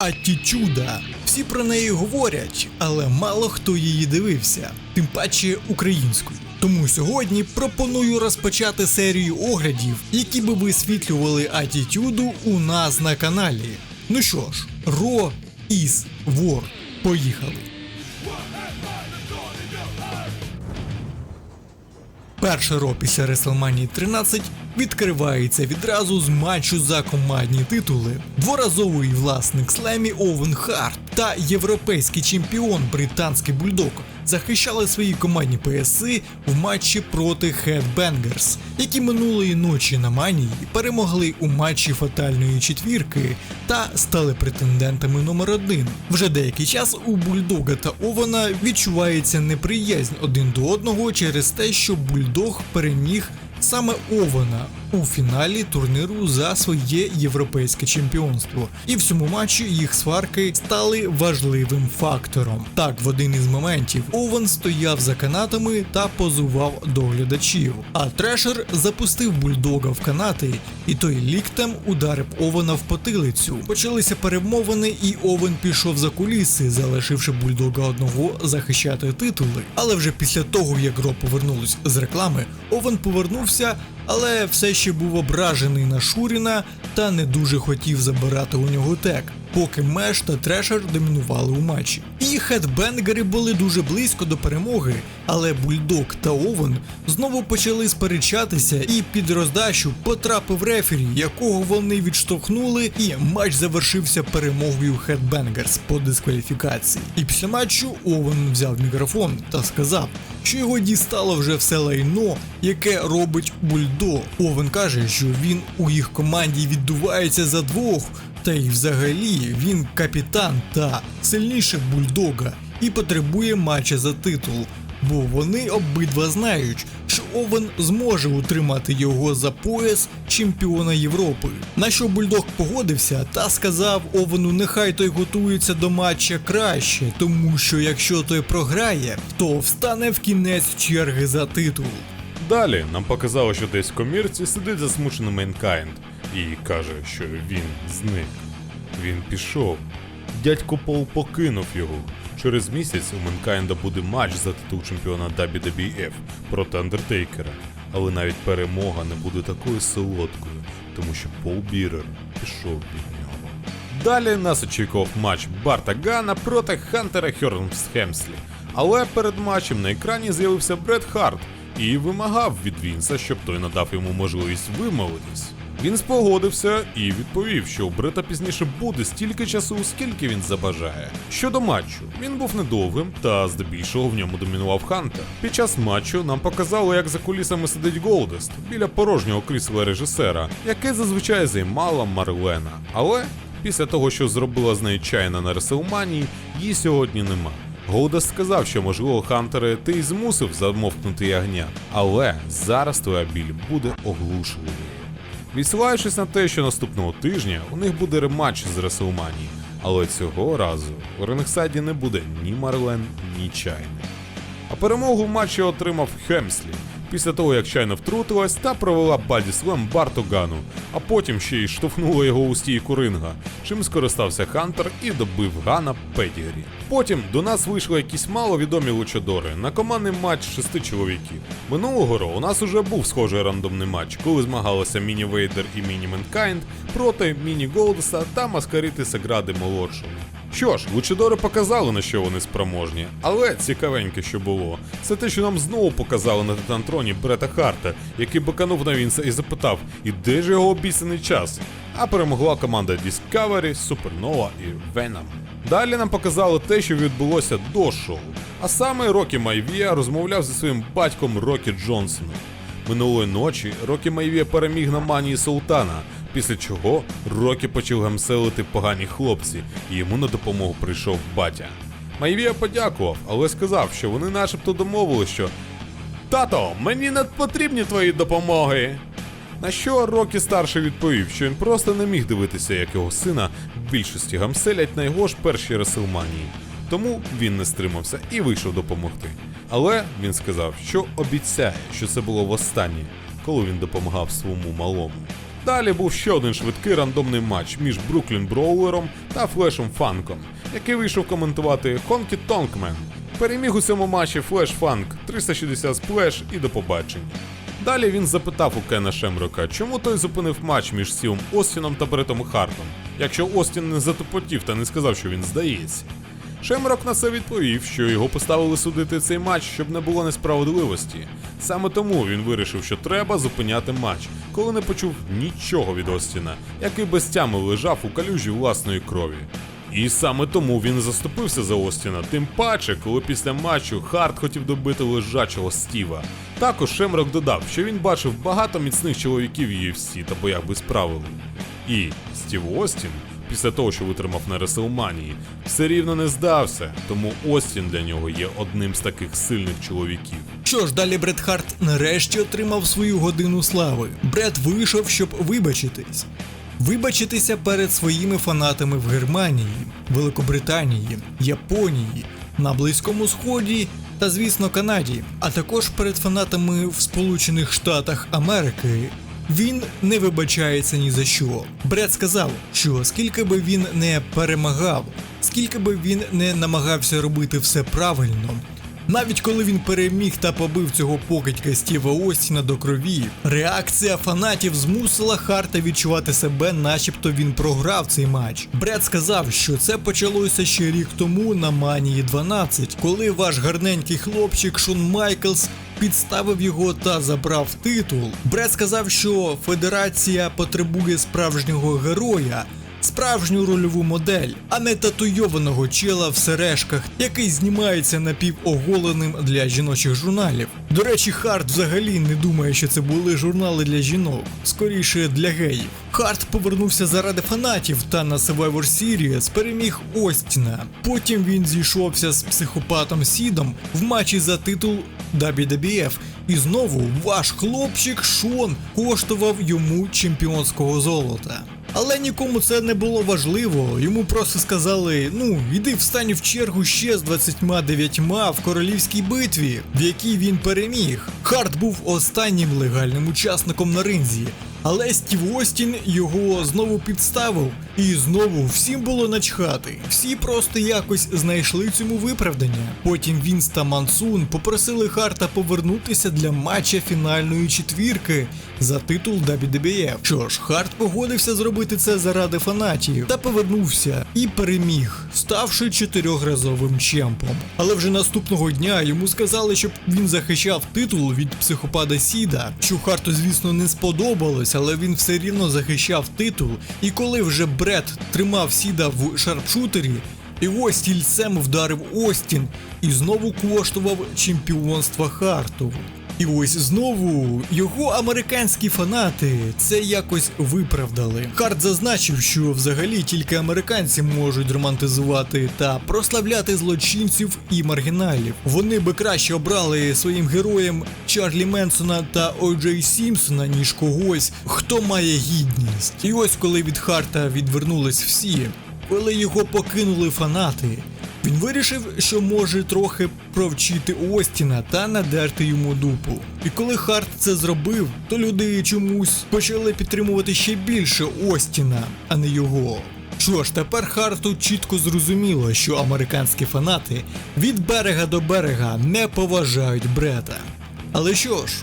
Атітюда. Всі про неї говорять, але мало хто її дивився, тим паче українською. Тому сьогодні пропоную розпочати серію оглядів, які би висвітлювали атітюду у нас на каналі. Ну що ж, Ро із War. Поїхали. Перше ро після WrestleMania 13 відкривається відразу з матчу за командні титули. Дворазовий власник слемі Овен Харт та європейський чемпіон британський бульдог захищали свої командні пояси в матчі проти Headbangers, які минулої ночі на манії перемогли у матчі фатальної четвірки та стали претендентами номер один. Вже деякий час у бульдога та Овена відчувається неприязнь один до одного через те, що бульдог переміг саме Овена у фіналі турніру за своє європейське чемпіонство. І в цьому матчі їх сварки стали важливим фактором. Так, в один із моментів Овен стояв за канатами та позував до глядачів. А Трешер запустив бульдога в канати, і той ліктем ударив Овена в потилицю. Почалися перемовини, і Овен пішов за куліси, залишивши бульдога одного захищати титули. Але вже після того, як Ро повернулись з реклами, Овен повернувся, але все ще був ображений на Шуріна та не дуже хотів забирати у нього тек, поки Меш та Трешер домінували у матчі. І хедбенгери були дуже близько до перемоги, але Бульдог та Овен знову почали сперечатися, і під роздачу потрапив рефері, якого вони відштовхнули, і матч завершився перемогою Хедбенгерс по дискваліфікації. І після матчу Овен взяв мікрофон та сказав, що його дістало вже все лайно, яке робить Бульдог. Овен каже, що він у їх команді віддувається за двох, та й взагалі він капітан та сильніше бульдога і потребує матча за титул. Бо вони обидва знають, що Овен зможе утримати його за пояс чемпіона Європи. На що бульдог погодився та сказав Овену, нехай той готується до матча краще, тому що якщо той програє, то встане в кінець черги за титул. Далі нам показало, що десь в комірці сидить засмучений Мейнкайнд і каже, що він зник. Він пішов. Дядько Пол покинув його. Через місяць у Менкайнда буде матч за титул чемпіона WWF проти Андертейкера. Але навіть перемога не буде такою солодкою, тому що Пол Бірер пішов від нього. Далі нас очікував матч Барта Гана проти Хантера Хемслі. Але перед матчем на екрані з'явився Бред Харт і вимагав від Вінса, щоб той надав йому можливість вимовитись. Він спогодився і відповів, що у Брета пізніше буде стільки часу, скільки він забажає. Щодо матчу, він був недовгим, та здебільшого в ньому домінував Хантер. Під час матчу нам показали, як за кулісами сидить Голдест біля порожнього крісла режисера, яке зазвичай займала Марлена. Але після того, що зробила з нею чайна на Реселманії, її сьогодні нема. Голдест сказав, що можливо, Хантере, ти й змусив замовкнути ягня, але зараз твоя біль буде оглушливою. Відсилаючись на те, що наступного тижня у них буде рематч з Реселманії, але цього разу у Ренгсайді не буде ні Марлен, ні Чайни. А перемогу в матчі отримав Хемслі після того, як Чайна втрутилась та провела баді слем Барту Гану, а потім ще й штовхнула його у стійку ринга, чим скористався Хантер і добив Гана Педігрі. Потім до нас вийшли якісь маловідомі лучадори на командний матч шести чоловіків. Минулого року у нас уже був схожий рандомний матч, коли змагалися Міні Вейдер і Міні Менкайнд проти Міні Голдеса та Маскаріти Сагради молодшого. Що ж, лучидори показали на що вони спроможні, але цікавеньке, що було, це те, що нам знову показали на Титантроні Брета Харта, який баканув на Вінса і запитав, і де ж його обіцяний час? А перемогла команда Discovery, Supernova і Venom. Далі нам показали те, що відбулося до шоу. А саме Рокі Майвія розмовляв зі своїм батьком Рокі Джонсоном. Минулої ночі Рокі Майвія переміг на манії Султана, після чого Рокі почав гамселити погані хлопці, і йому на допомогу прийшов батя. Майвія подякував, але сказав, що вони начебто домовили, що Тато, мені не потрібні твої допомоги. На що Рокі старший відповів, що він просто не міг дивитися, як його сина в більшості гамселять на його ж першій Реселманії. Тому він не стримався і вийшов допомогти. Але він сказав, що обіцяє, що це було востаннє, коли він допомагав своєму малому. Далі був ще один швидкий рандомний матч між Бруклін Броулером та Флешем Фанком, який вийшов коментувати Хонкі Тонкмен. Переміг у цьому матчі Флеш Фанк 360 сплеш і до побачення. Далі він запитав у Кена Шемрока, чому той зупинив матч між Сілом Остіном та Бретом Хартом, якщо Остін не затопотів та не сказав, що він здається. Шемрок на це відповів, що його поставили судити цей матч, щоб не було несправедливості. Саме тому він вирішив, що треба зупиняти матч, коли не почув нічого від Остіна, який без тями лежав у калюжі власної крові. І саме тому він заступився за Остіна, тим паче, коли після матчу Харт хотів добити лежачого Стіва. Також Шемрок додав, що він бачив багато міцних чоловіків UFC та боях без правил. І Стів Остін, після того, що витримав на Реселманії, все рівно не здався, тому Остін для нього є одним з таких сильних чоловіків. Що ж, далі Бред Харт нарешті отримав свою годину слави. Бред вийшов, щоб вибачитись. Вибачитися перед своїми фанатами в Германії, Великобританії, Японії, на Близькому Сході та, звісно, Канаді, а також перед фанатами в Сполучених Штатах Америки. Він не вибачається ні за що. Бред сказав, що скільки би він не перемагав, скільки би він не намагався робити все правильно, навіть коли він переміг та побив цього покидька Стіва Остіна до крові, реакція фанатів змусила Харта відчувати себе, начебто він програв цей матч. Бред сказав, що це почалося ще рік тому на Манії 12, коли ваш гарненький хлопчик Шон Майклс підставив його та забрав титул. Бред сказав, що федерація потребує справжнього героя справжню рольову модель, а не татуйованого чела в сережках, який знімається напівоголеним для жіночих журналів. До речі, Харт взагалі не думає, що це були журнали для жінок, скоріше для геїв. Харт повернувся заради фанатів та на Survivor Series переміг Остіна. Потім він зійшовся з психопатом Сідом в матчі за титул WWF. І знову ваш хлопчик Шон коштував йому чемпіонського золота. Але нікому це не було важливо. Йому просто сказали: ну, іди встань в чергу ще з 29 в королівській битві, в якій він переміг. Харт був останнім легальним учасником на ринзі. Але Стів Остін його знову підставив, і знову всім було начхати. Всі просто якось знайшли цьому виправдання. Потім Вінс та Мансун попросили Харта повернутися для матча фінальної четвірки за титул WWF. Що ж, Харт погодився зробити це заради фанатів та повернувся і переміг, ставши чотирьохразовим чемпом. Але вже наступного дня йому сказали, щоб він захищав титул від психопада Сіда, що Харту, звісно, не сподобалось, але він все рівно захищав титул. І коли вже Бред тримав Сіда в шарпшутері. Його стільцем вдарив Остін і знову коштував чемпіонства Харту. І ось знову його американські фанати це якось виправдали. Харт зазначив, що взагалі тільки американці можуть романтизувати та прославляти злочинців і маргіналів. Вони би краще обрали своїм героям Чарлі Менсона та О. Сімпсона, ніж когось, хто має гідність. І ось коли від Харта відвернулись всі, коли його покинули фанати. Він вирішив, що може трохи провчити Остіна та надерти йому дупу. І коли Харт це зробив, то люди чомусь почали підтримувати ще більше Остіна, а не його. Що ж, тепер Харту чітко зрозуміло, що американські фанати від берега до берега не поважають Брета. Але що ж,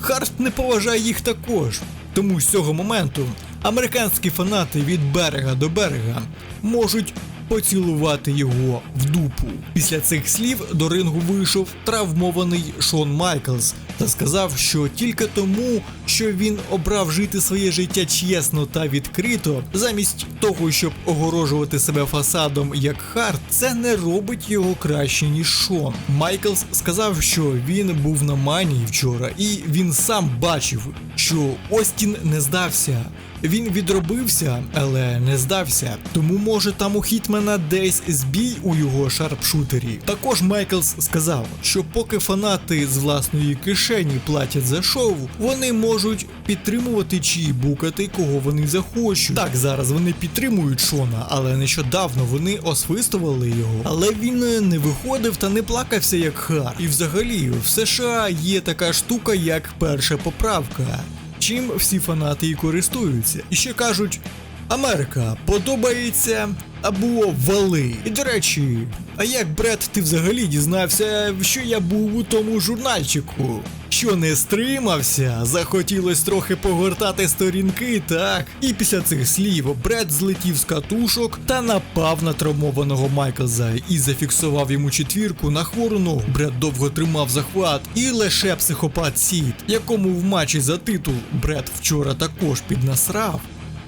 Харт не поважає їх також. Тому з цього моменту американські фанати від берега до берега можуть поцілувати його в дупу. Після цих слів до рингу вийшов травмований Шон Майклс та сказав, що тільки тому, що він обрав жити своє життя чесно та відкрито, замість того, щоб огорожувати себе фасадом як Харт, це не робить його краще ніж Шон. Майклс сказав, що він був на манії вчора, і він сам бачив, що Остін не здався. Він відробився, але не здався. Тому може там у Хітмена десь збій у його шарпшутері. Також Майклс сказав, що поки фанати з власної кишені платять за шоу, вони можуть підтримувати чи букати кого вони захочуть. Так, зараз вони підтримують Шона, але нещодавно вони освистували його. Але він не виходив та не плакався як Хар. І взагалі в США є така штука, як перша поправка. чим всі фанати і користуються. І ще кажуть: Америка подобається або вали. І до речі, а як Бред, ти взагалі дізнався, що я був у тому журнальчику? Що не стримався, захотілось трохи погортати сторінки, так? І після цих слів Бред злетів з катушок та напав на травмованого Майклза і зафіксував йому четвірку на хвору ногу. Бред довго тримав захват, і лише психопат Сід, якому в матчі за титул Бред вчора також піднасрав.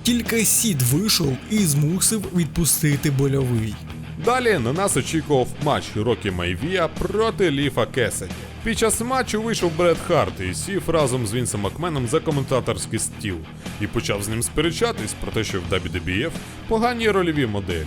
Тільки Сід вийшов і змусив відпустити больовий. Далі на нас очікував матч Рокі Майвія проти Ліфа Кеседі. Під час матчу вийшов Бред Харт і сів разом з Вінсом Макменом за коментаторський стіл і почав з ним сперечатись про те, що в WWF погані рольові моделі.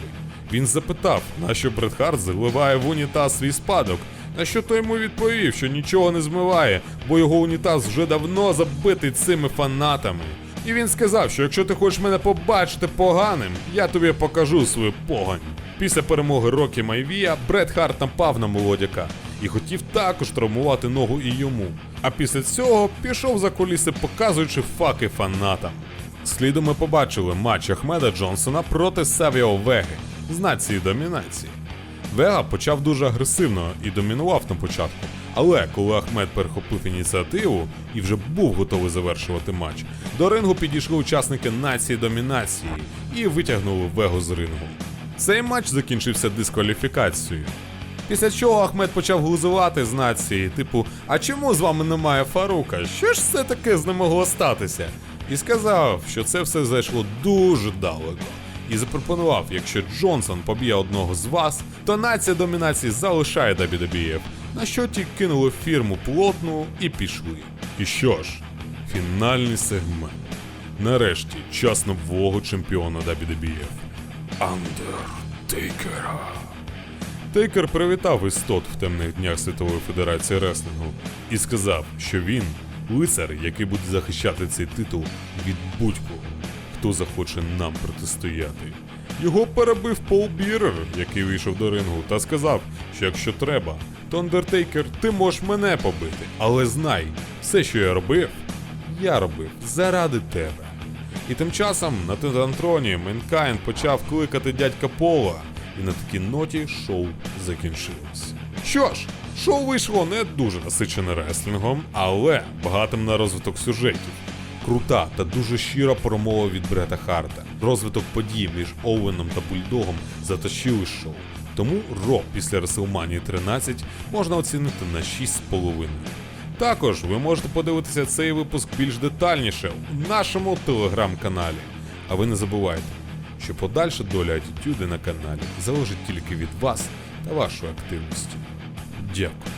Він запитав, на що Бред Харт заливає в унітаз свій спадок, на що той йому відповів, що нічого не змиває, бо його унітаз вже давно забитий цими фанатами. І він сказав, що якщо ти хочеш мене побачити поганим, я тобі покажу свою погань. Після перемоги Рокі Майвія Бред Харт напав на молодяка і хотів також травмувати ногу і йому. А після цього пішов за куліси, показуючи факи фанатам. Слідом ми побачили матч Ахмеда Джонсона проти Савіо Веги з нації домінації. Вега почав дуже агресивно і домінував на початку. Але коли Ахмед перехопив ініціативу і вже був готовий завершувати матч, до рингу підійшли учасники нації домінації і витягнули Вегу з рингу. Цей матч закінчився дискваліфікацією. Після чого Ахмед почав глузувати з нації, типу, а чому з вами немає Фарука? Що ж все таке з ним могло статися? І сказав, що це все зайшло дуже далеко. І запропонував, якщо Джонсон поб'є одного з вас, то нація домінації залишає WWF, на що ті кинули фірму плотну і пішли. І що ж, фінальний сегмент. Нарешті час нового чемпіона WWF Андертейкера. Тейкер привітав істот в темних днях Світової Федерації Реслінгу і сказав, що він лицар, який буде захищати цей титул від будь-кого, хто захоче нам протистояти. Його перебив Пол Бірер, який вийшов до рингу, та сказав, що якщо треба, то Андертейкер, ти можеш мене побити, але знай, все, що я робив, я робив заради тебе. І тим часом на Титантроні Менкайн почав кликати дядька Пола, і на такій ноті шоу закінчилось. Що ж, шоу вийшло не дуже насичене реслінгом, але багатим на розвиток сюжетів. Крута та дуже щира промова від Брета Харта. Розвиток подій між Оуеном та Бульдогом затащили шоу. Тому Ро після WrestleMania 13 можна оцінити на 6,5. Також ви можете подивитися цей випуск більш детальніше у нашому телеграм-каналі. А ви не забувайте, що подальша доля атітюди на каналі залежить тільки від вас та вашої активності. Дякую.